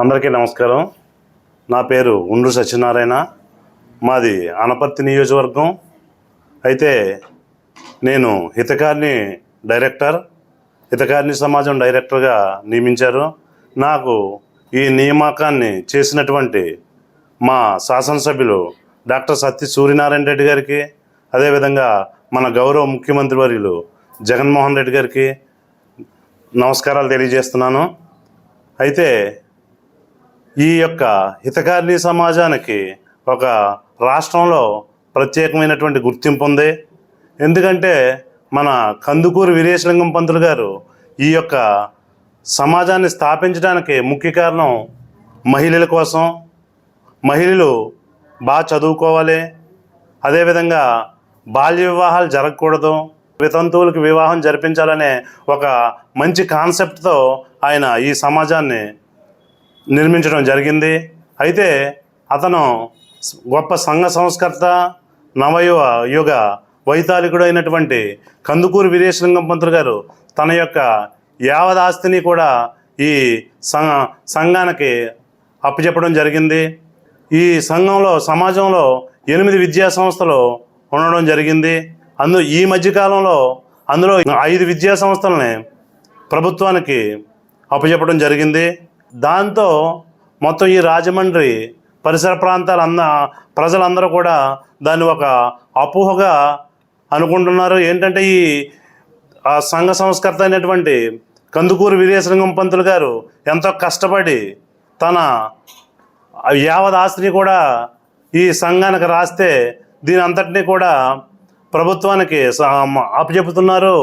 అందరికీ నమస్కారం. నా పేరు ఉండ్రు సత్యనారాయణ. మాది అనపర్తి నియోజకవర్గం. అయితే నేను హితకారిణి డైరెక్టర్ హితకారిణి సమాజం డైరెక్టర్గా నియమించారు. నాకు ఈ నియామకాన్ని చేసినటువంటి మా శాసనసభ్యులు డాక్టర్ సత్య సూర్యనారాయణ రెడ్డి గారికి అదేవిధంగా మన గౌరవ ముఖ్యమంత్రి వర్యులు జగన్మోహన్ రెడ్డి గారికి నమస్కారాలు తెలియజేస్తున్నాను. అయితే ఈ యొక్క హితకారిణి సమాజానికి ఒక రాష్ట్రంలో ప్రత్యేకమైనటువంటి గుర్తింపు ఉంది. ఎందుకంటే మన కందుకూరు వీరేశలింగం పంతులు గారు ఈ యొక్క సమాజాన్ని స్థాపించడానికి ముఖ్య కారణం మహిళల కోసం. మహిళలు బాగా చదువుకోవాలి. అదేవిధంగా బాల్య వివాహాలు జరగకూడదు. వితంతువులకు వివాహం జరిపించాలనే ఒక మంచి కాన్సెప్ట్తో ఆయన ఈ సమాజాన్ని నిర్మించడం జరిగింది. అయితే అతను గొప్ప సంఘ సంస్కర్త నవయువ యుగ వైతాళికుడు అయినటువంటి కందుకూరు వీరేశలింగం పంతులు గారు తన యొక్క యావదాస్తిని కూడా ఈ సంఘ సంఘానికి అప్పచెప్పడం జరిగింది. ఈ సంఘంలో సమాజంలో ఎనిమిది విద్యా సంస్థలు ఉండడం జరిగింది. అందు ఈ మధ్యకాలంలో అందులో ఐదు విద్యా సంస్థలని ప్రభుత్వానికి అప్పచెప్పడం జరిగింది. దాంతో మొత్తం ఈ రాజమండ్రి పరిసర ప్రాంతాల అన్న ప్రజలందరూ కూడా దాన్ని ఒక అపోహగా అనుకుంటున్నారు. ఏంటంటే ఈ సంఘ సంస్కర్త అయినటువంటి కందుకూరు వీరేశలింగం పంతులు గారు ఎంతో కష్టపడి తన యావత్ ఆస్తిని కూడా ఈ సంఘానికి రాస్తే దీని అంతటినీ కూడా ప్రభుత్వానికి అప్పచెపుతున్నారు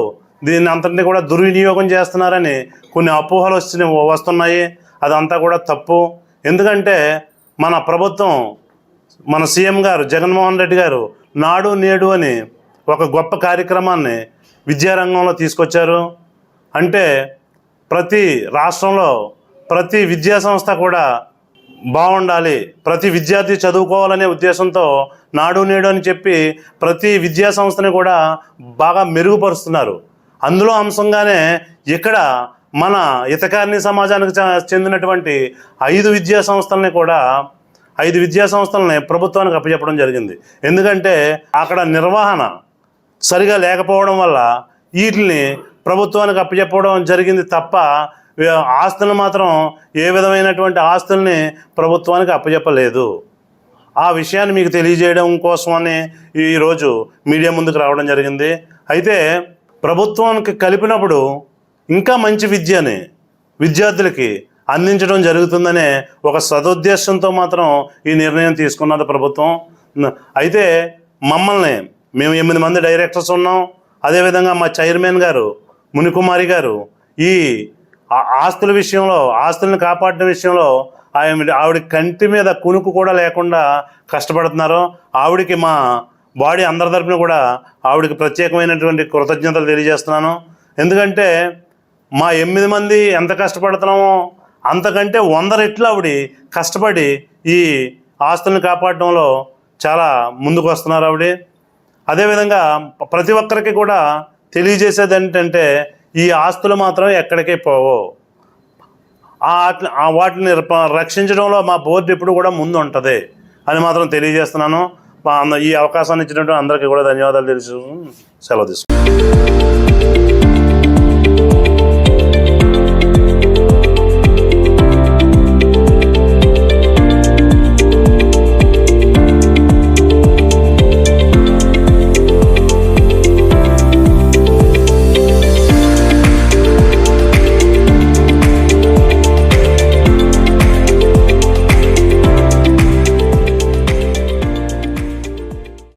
దీని అంతటినీ కూడా దుర్వినియోగం చేస్తున్నారని కొన్ని అపోహలు వస్తున్నాయి వస్తున్నాయి. అదంతా కూడా తప్పు. ఎందుకంటే మన ప్రభుత్వం మన సీఎం గారు జగన్మోహన్ రెడ్డి గారు నాడు నేడు అని ఒక గొప్ప కార్యక్రమాన్ని విద్యారంగంలో తీసుకొచ్చారు. అంటే ప్రతి రాష్ట్రంలో ప్రతి విద్యా సంస్థ కూడా బాగుండాలి. ప్రతి విద్యార్థి చదువుకోవాలనే ఉద్దేశంతో నాడు నేడు అని చెప్పి ప్రతి విద్యా సంస్థని కూడా బాగా మెరుగుపరుస్తున్నారు. అందులో అంశంగానే ఇక్కడ మన ఇతకారిణి సమాజానికి చ- చెందినటువంటి ఐదు విద్యా సంస్థల్ని కూడా ఐదు విద్యా సంస్థలని ప్రభుత్వానికి అప్పచెప్పడం జరిగింది. ఎందుకంటే అక్కడ నిర్వహణ సరిగా లేకపోవడం వల్ల వీటిని ప్రభుత్వానికి అప్పచెప్పడం జరిగింది తప్ప ఆస్తులు ఆస్తులను మాత్రం ఏ విధమైనటువంటి ఆస్తుల్ని ప్రభుత్వానికి అప్పచెప్పలేదు ఆ విషయాన్ని మీకు తెలియజేయడం కోసమని ఈరోజు మీడియా ముందుకు రావడం జరిగింది. అయితే ప్రభుత్వానికి కలిపినప్పుడు ఇంకా మంచి విద్యని విద్యార్థులకి అందించడం జరుగుతుందనే ఒక సదుద్దేశంతో మాత్రం ఈ నిర్ణయం తీసుకున్నది ప్రభుత్వం. అయితే మమ్మల్ని మేము ఎనిమిది మంది డైరెక్టర్స్ ఉన్నాం. అదేవిధంగా మా చైర్మన్ గారు మునికుమారి గారు ఈ ఆస్తుల విషయంలో ఆస్తులను కాపాడడం విషయంలో ఆయన ఆవిడ కంటి మీద కునుకు కూడా లేకుండా కష్టపడుతున్నారు. ఆవిడకి మా బాడీ అందరి తరపున కూడా ఆవిడకి ప్రత్యేకమైనటువంటి కృతజ్ఞతలు తెలియజేస్తున్నాను. ఎందుకంటే మా ఎనిమిది మంది ఎంత కష్టపడుతున్నామో అంతకంటే వంద రెట్లు ఆవిడ కష్టపడి ఈ ఆస్తులను కాపాడడంలో చాలా ముందుకు వస్తున్నారు ఆవిడ. అదేవిధంగా ప్రతి ఒక్కరికి కూడా తెలియజేసేది ఏంటంటే ఈ ఆస్తులు మాత్రం ఎక్కడికి పోవు. ఆ ఆ వాటిని రక్షించడంలో మా బోర్డు ఎప్పుడు కూడా ముందు ఉంటుంది అని మాత్రం తెలియజేస్తున్నాను. మా ఈ అవకాశాన్ని ఇచ్చినట్టు అందరికీ కూడా ధన్యవాదాలు తెలుసు. సెలవు తీసుకుంటాను